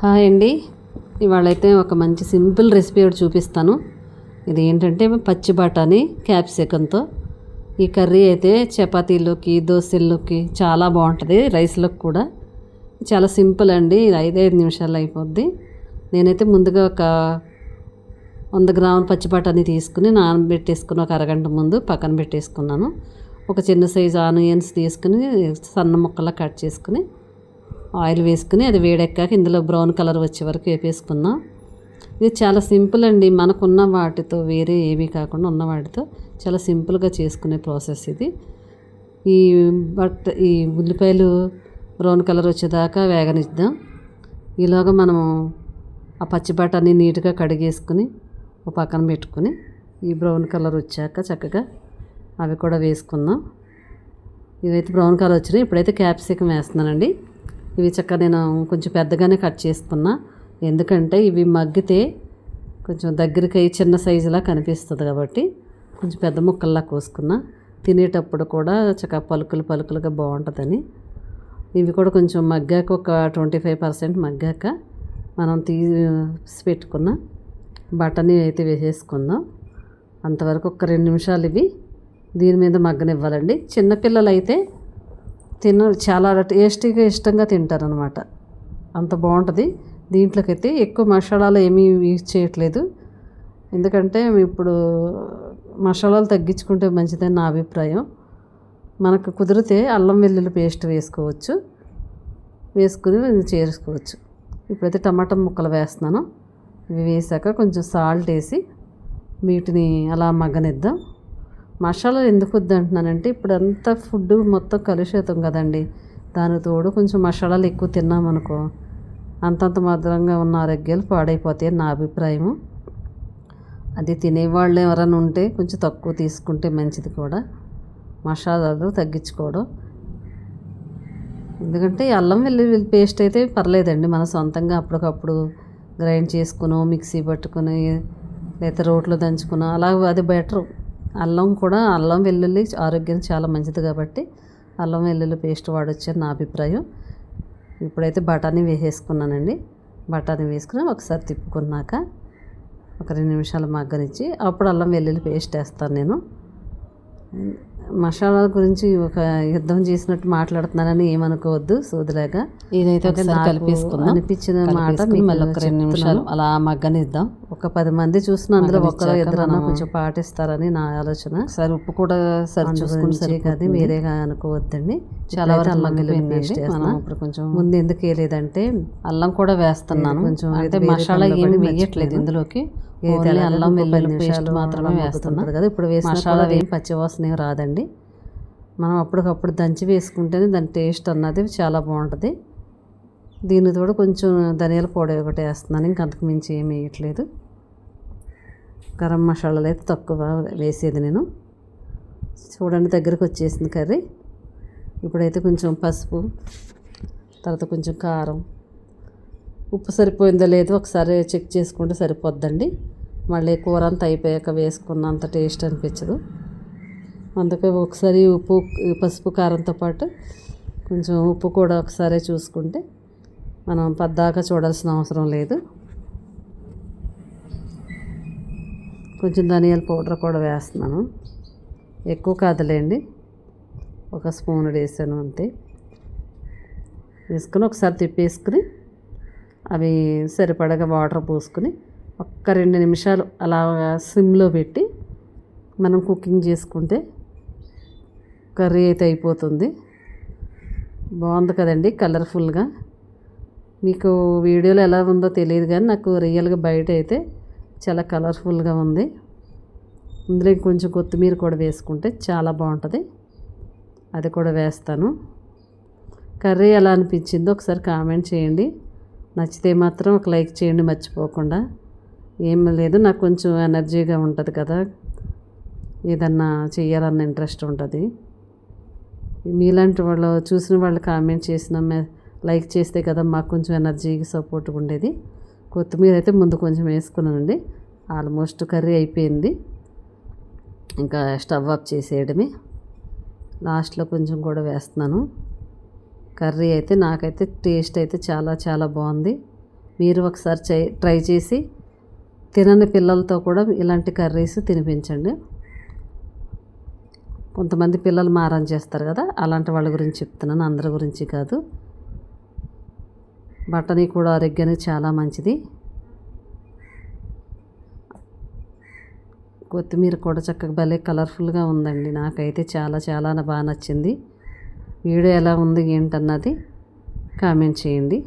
Hi అండి. ఇవాళైతే ఒక మంచి సింపుల్ రెసిపీ ఒకటి చూపిస్తాను. ఇది ఏంటంటే పచ్చి బఠానీ క్యాప్సికంతో ఈ కర్రీ అయితే చపాతీలోకి దోశల్లోకి చాలా బాగుంటుంది రైస్లోకి కూడా. చాలా సింపుల్ అండి ఇది ఐదైదు నిమిషాలు అయిపోద్ది. నేనైతే ముందుగా ఒక వంద గ్రాముల పచ్చి బఠానీ తీసుకుని నానబెట్టేసుకుని ఒక అరగంట ముందు పక్కన పెట్టేసుకున్నాను. ఒక చిన్న సైజు ఆనియన్స్ తీసుకుని సన్న ముక్కలా కట్ చేసుకుని ఆయిల్ వేసుకుని అది వేడెక్కాక ఇందులో బ్రౌన్ కలర్ వచ్చే వరకు వేపేసుకుందాం ఇది చాలా సింపుల్ అండి. మనకున్న వాటితో వేరే ఏమీ కాకుండా ఉన్న వాటితో చాలా సింపుల్గా చేసుకునే ప్రాసెస్ ఇది. ఈ బట్ ఈ ఉల్లిపాయలు బ్రౌన్ కలర్ వచ్చేదాకా వేగనిద్దాం. ఈలోగా మనము ఆ పచ్చి బఠానీ నీట్గా కడిగేసుకుని ఒక పక్కన పెట్టుకుని ఈ బ్రౌన్ కలర్ వచ్చాక చక్కగా అవి కూడా వేసుకుందాం. ఇవైతే బ్రౌన్ కలర్ వచ్చినాయి. ఇప్పుడైతే క్యాప్సికం వేస్తున్నానండి. ఇవి చక్కగా నేను కొంచెం పెద్దగానే కట్ చేసుకున్నా. ఎందుకంటే ఇవి మగ్గితే కొంచెం దగ్గరికి అయ్యి చిన్న సైజులా కనిపిస్తుంది కాబట్టి కొంచెం పెద్ద ముక్కల్లా కోసుకున్నా. తినేటప్పుడు కూడా చక్కగా పలుకులు పలుకులుగా బాగుంటుందని. ఇవి కూడా కొంచెం మగ్గాక ఒక ట్వంటీ ఫైవ్ పర్సెంట్ మగ్గాక మనం తీసి పెట్టుకున్న బటనీ అయితే వేసేసుకుందాం. అంతవరకు ఒక రెండు నిమిషాలు ఇవి దీని మీద మగ్గనివ్వాలండి. చిన్నపిల్లలు అయితే తిన చాలా టేస్టీగా ఇష్టంగా తింటారనమాట అంత బాగుంటుంది దీంట్లోకైతే ఎక్కువ మసాలాలు ఏమీ యూజ్ చేయట్లేదు. ఎందుకంటే ఇప్పుడు మసాలాలు తగ్గించుకుంటే మంచిదని నా అభిప్రాయం. మనకు కుదిరితే అల్లం వెల్లుల్లి పేస్ట్ వేసుకోవచ్చు. వేసుకుని చేసుకోవచ్చు. ఇప్పుడైతే టమాటా ముక్కలు వేస్తున్నాను. ఇవి వేసాక కొంచెం సాల్ట్ వేసి వీటిని అలా మగ్గనిద్దాం. మసాలా ఎందుకు వద్దంటున్నానంటే ఇప్పుడు అంతా ఫుడ్ మొత్తం కలుషితం కదండి. దాని తోడు కొంచెం మసాలాలు ఎక్కువ తిన్నామనుకో అంతంత మధురంగా ఉన్న ఆరోగ్యాలు పాడైపోతాయి నా అభిప్రాయం అది తినేవాళ్ళు ఎవరైనా ఉంటే కొంచెం తక్కువ తీసుకుంటే మంచిది కూడా. మసాలాలు తగ్గించుకోవడం. ఎందుకంటే అల్లం అల్లం వెల్లుల్లి పేస్ట్ అయితే పర్లేదండి. మన సొంతంగా అప్పటికప్పుడు గ్రైండ్ చేసుకుని మిక్సీ పట్టుకుని లేదా రోట్లో దంచుకుని అలా అది బెటర్. అల్లం కూడా అల్లం వెల్లుల్లి ఆరోగ్యం చాలా మంచిది కాబట్టి అల్లం వెల్లుల్లి పేస్ట్ వాడచ్చు అని నా అభిప్రాయం. ఇప్పుడైతే బఠానీ వేసేసుకున్నానండి. బఠానీ వేసుకుని ఒకసారి తిప్పుకున్నాక ఒక రెండు నిమిషాలు మగ్గనిచ్చి అప్పుడు అల్లం వెల్లుల్లి పేస్ట్ వేస్తాను నేను. మసాలాల గురించి ఒక యుద్ధం చేసినట్టు మాట్లాడుతున్నానని ఏమనుకోవద్దు సోదిలాగా ఇదైతే ఒకసారి కలిపేసుకుందాం. అనిపించిన మాట మీకు మళ్ళీ ఒక రెండు నిమిషాలు అలా మగ్గనిద్దాం. ఒక పది మంది చూసిన అందులో ఒక్కరు ఇద్దరన్నా కొంచెం పాటిస్తారని నా ఆలోచన. ఒకసారి ఉప్పు కూడా సరి చూసుకుని కాదు సరిపోతుంది. వేరేగా అనుకోవద్దండి. చాలా వరకు అల్లం. పేస్ట్ మనం. ఇప్పుడు కొంచెం ముందు ఎందుకు వేయలేదంటే అల్లం కూడా వేస్తున్నాను. కొంచెం వేరే మసాలా ఏమి వేయట్లేదు. ఇందులోకి. ఇది ఓన్లీ అల్లం వెల్లుల్లి పేస్ట్ మాత్రమే అలా వేస్తున్నా మగ్గుతుంటుంది కదా ఇప్పుడు వేసిన మసాలా ఏం పచ్చి వాసన ఏం రాదండి. మనం అప్పటికప్పుడు దంచి వేసుకుంటేనే దాని టేస్ట్ అన్నది చాలా బాగుంటుంది. దీని తోడు కొంచెం ధనియాల పొడి ఒకటి వేస్తున్నాను. ఇంక అంతకు మించి ఏమి వేయట్లేదు. గరం మసాలాలు అయితే తక్కువ వేసేది నేను. చూడండి దగ్గరకు వచ్చేసింది కర్రీ. ఇప్పుడైతే కొంచెం పసుపు తర్వాత కొంచెం కారం. ఉప్పు సరిపోయిందో లేదో ఒకసారి చెక్ చేసుకుంటే సరిపోద్దండి. మళ్ళీ కూర అంతా అయిపోయాక వేసుకున్నంత టేస్ట్ అనిపించదు. అందుకే ఒకసారి ఉప్పు పసుపు కారంతో పాటు కొంచెం ఉప్పు కూడా ఒకసారి చూసుకుంటే మనం పద్దాకా చూడాల్సిన అవసరం లేదు. కొంచెం ధనియాల పౌడర్ కూడా వేస్తున్నాను. ఎక్కువ కాదులేండి. ఒక స్పూన్ వేసాను అంతే. వేసుకుని ఒకసారి తిప్పేసుకుని అవి సరిపడగా వాటర్ పోసుకుని ఒక్క రెండు నిమిషాలు అలా సిమ్లో పెట్టి మనం కుకింగ్ చేసుకుంటే కర్రీ అయితే అయిపోతుంది. బాగుంది కదండి కలర్ఫుల్గా. మీకు వీడియోలో ఎలా ఉందో తెలియదు కానీ నాకు రియల్గా బయట అయితే చాలా కలర్ఫుల్గా ఉంది. ఇందులో కొంచెం కొత్తిమీర కూడా వేసుకుంటే చాలా బాగుంటుంది. అది కూడా వేస్తాను. కర్రీ ఎలా అనిపించిందో ఒకసారి కామెంట్ చేయండి. నచ్చితే మాత్రం ఒక లైక్ చేయండి మర్చిపోకుండా. ఏం లేదు నాకు కొంచెం ఎనర్జీగా ఉంటుంది కదా. ఏదన్నా చేయాలన్న ఇంట్రెస్ట్ ఉంటుంది. మీలాంటి వాళ్ళు చూసిన వాళ్ళు కామెంట్ చేసిన లైక్ చేస్తే కదా మాకు కొంచెం ఎనర్జీకి సపోర్ట్గా ఉండేది. కొత్తిమీర అయితే ముందు కొంచెం వేసుకున్నానండి. ఆల్మోస్ట్ కర్రీ అయిపోయింది. ఇంకా స్టవ్ ఆఫ్ చేసేయడమే. లాస్ట్లో కొంచెం కూడా వేస్తున్నాను. కర్రీ అయితే నాకైతే టేస్ట్ అయితే చాలా చాలా బాగుంది. మీరు ఒకసారి ట్రై చేసి తినని పిల్లలతో కూడా ఇలాంటి కర్రీస్ తినిపించండి. కొంతమంది పిల్లలు మారం చేస్తారు కదా అలాంటి వాళ్ళ గురించి చెప్తున్నాను అందరి గురించి కాదు. బఠానీ కూడా ఆరోగ్యానికి చాలా మంచిది. కొత్తిమీర కూడా చక్కగా భలే కలర్ఫుల్గా ఉందండి. నాకైతే చాలా చాలా బాగా నచ్చింది. వీడియో ఎలా ఉంది ఏంటన్నది కామెంట్ చేయండి.